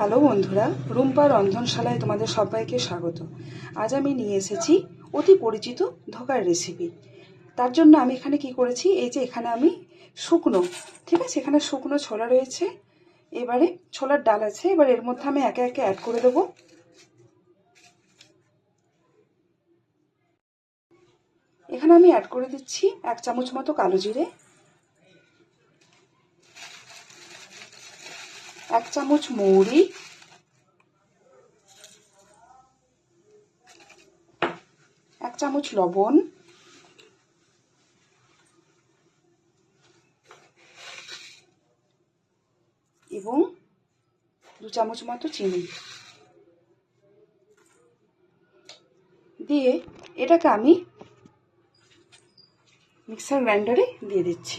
Hello বন্ধুরা, রুম্পা রন্ধনশালায় তোমাদের সবাইকে স্বাগত। আজ আমি নিয়ে এসেছি অতি পরিচিত ধোকার রেসিপি তার জন্য আমি এখানে কি করেছি, এই যে এখানে আমি শুকনো, ঠিক আছে? এখানে শুকনো ছোলা রয়েছে, এবারে ছোলার ডাল আছে, এবার এর মধ্যে আমি একে একে অ্যাড করে দেবো। এখানে আমি অ্যাড করে দিচ্ছি এক চামচ মতো কালো জিরে এক চামচ মৌরি। এক চামচ লবণ। এবং দু চামচ মতো চিনি। দিয়ে এটাকে আমি মিক্সার গ্রাইন্ডারে দিয়ে দিচ্ছি।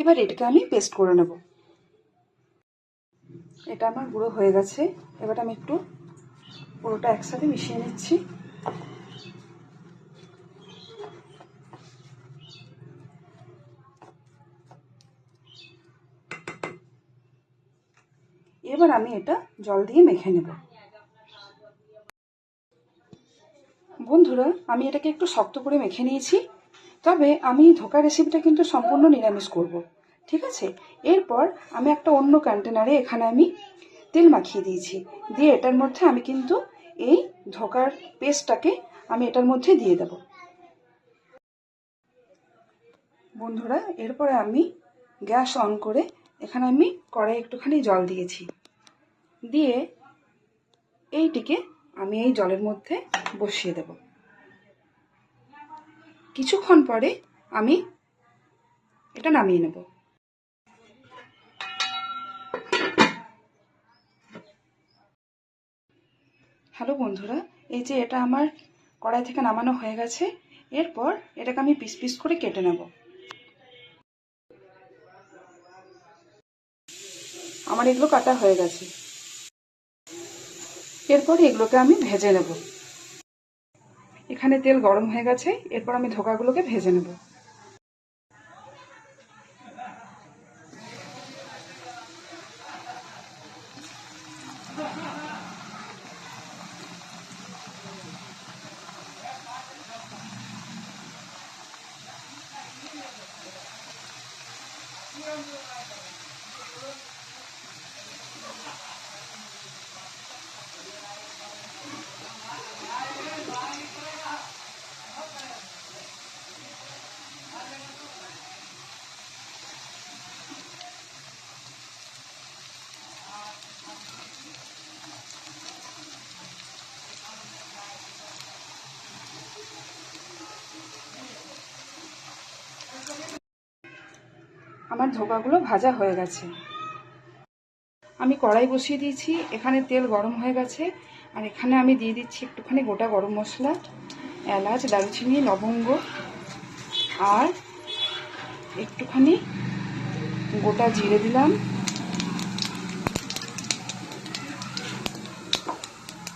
এবার এটাকে আমি পেস্ট করে নেব। এটা আমার গুঁড়ো হয়ে গেছে। এবার আমি একটু পুরোটা একসাথে মিশিয়ে নিচ্ছি। এবার আমি এটা জল দিয়ে মেখে নেব। বন্ধুরা, আমি এটাকে একটু শক্ত করে মেখে নিয়েছি। তবে আমি ধোকা রেসিপিটা কিন্তু সম্পূর্ণ নিরামিষ করব, ঠিক আছে? এরপর আমি একটা অন্য কন্টেনারে এখানে আমি তেল মাখিয়ে দিয়েছি। দিয়ে এটার মধ্যে আমি কিন্তু এই ধোকার পেস্টটাকে আমি এটার মধ্যে দিয়ে দেব। বন্ধুরা, এরপরে আমি গ্যাস অন করে এখানে আমি কড়াই একটুখানি জল দিয়েছি। দিয়ে এইটিকে আমি এই জলের মধ্যে বসিয়ে দেব। কিছুক্ষণ পরে আমি এটা নামিয়ে নেব। হ্যালো বন্ধুরা, এই যে এটা আমার কড়াই থেকে নামানো হয়ে গেছে, এরপর এটাকে আমি পিস পিস করে কেটে নেব। আমার এগুলো কাটা হয়ে গেছে। এরপর এগুলোকে আমি ভেজে নেব। এখানে তেল গরম হয়ে গেছে এরপর আমি ধোকাগুলোকে ভেজে নেব। আমার ধোকাগুলো ভাজা হয়ে গেছে। আমি কড়াই বসিয়ে দিয়েছি, এখানে তেল গরম হয়ে গেছে, আর এখানে আমি দিয়ে দিচ্ছি একটুখানি গোটা গরম মশলা, এলাচ, দারুচিনি, লবঙ্গ, আর একটুখানি গোটা জিরে দিলাম।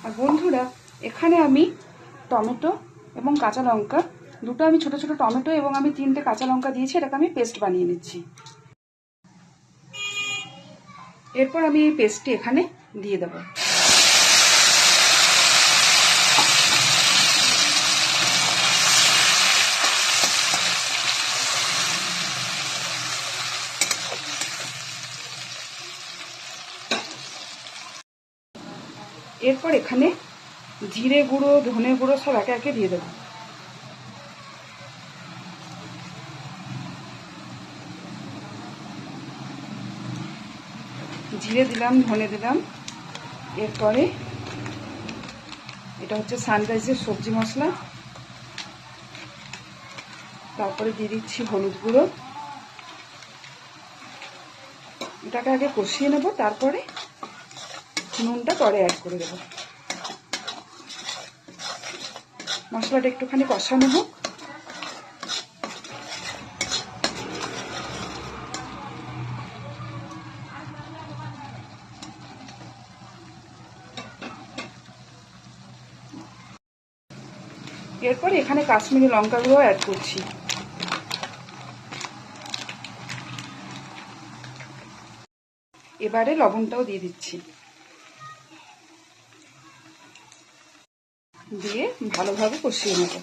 আর বন্ধুরা, এখানে আমি টমেটো এবং কাঁচা লঙ্কা দুটো আমি ছোট ছোট টমেটো এবং আমি তিনটে কাঁচা লঙ্কা দিয়েছি, এটাকে আমি পেস্ট বানিয়ে নিচ্ছি। এরপর আমি এই পেস্টটি এখানে দিয়ে দেব। এরপর এখানে জিরে গুঁড়ো, ধনে গুঁড়ো সব একে একে দিয়ে দেবো। জিরে দিলাম, ধনে দিলাম। এরপরে এটা হচ্ছে সানরাইজের সবজি মশলা। তারপরে দিয়ে দিচ্ছি হলুদ গুঁড়ো। এটাকে আগে কষিয়ে নেব, তারপরে নুনটা পরে অ্যাড করে দেব। মশলাটা একটুখানি কষা নেব এরপর এখানে কাশ্মীরি লঙ্কাগুলো অ্যাড করছি। এবারে লবণটাও দিয়ে দিচ্ছি। দিয়ে ভালোভাবে কষিয়ে নেব।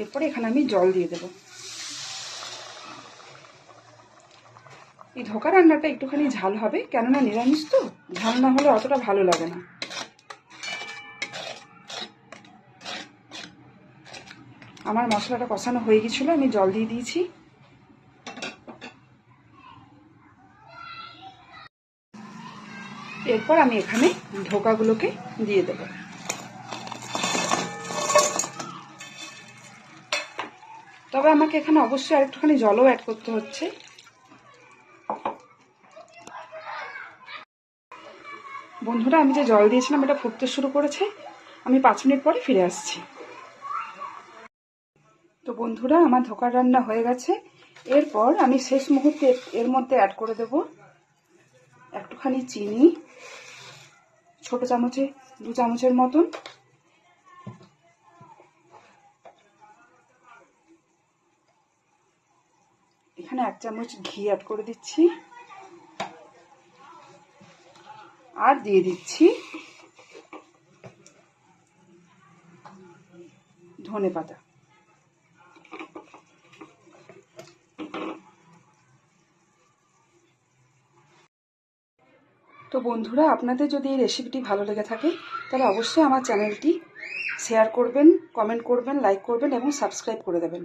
এরপরে এখানে আমি জল দিয়ে দেব। এই ধোকা রান্নাটা একটুখানি ঝাল হবে, কেননা নিরামিষ তো, ঝাল না হলে অতটা ভালো লাগে না। আমার মশলাটা কষানো হয়ে গেছিল, আমি জল দিয়ে দিয়েছি। এরপর আমি এখানে ধোকাগুলোকে দিয়ে দেবো। তবে আমাকে এখানে অবশ্যই আরেকটুখানি জলও অ্যাড করতে হচ্ছে। বন্ধুরা, আমি যে জল দিয়েছিলাম, এটা ফুটতে শুরু করেছে। আমি পাঁচ মিনিট পরে ফিরে আসছি। তো বন্ধুরা, আমার ধোকার রান্না হয়ে গেছে। এরপর আমি শেষ মুহূর্তে এর মধ্যে অ্যাড করে দেব একটুখানি চিনি, ছোট চামচে, দু চামচের মতন এখানে এক চামচ ঘি অ্যাড করে দিচ্ছি। আর দিয়ে দিচ্ছি ধনে পাতা। তো বন্ধুরা, আপনাদের যদি এই রেসিপিটি ভালো লেগে থাকে, তাহলে অবশ্যই আমার চ্যানেলটি শেয়ার করবেন কমেন্ট করবেন লাইক করবেন এবং সাবস্ক্রাইব করে দেবেন।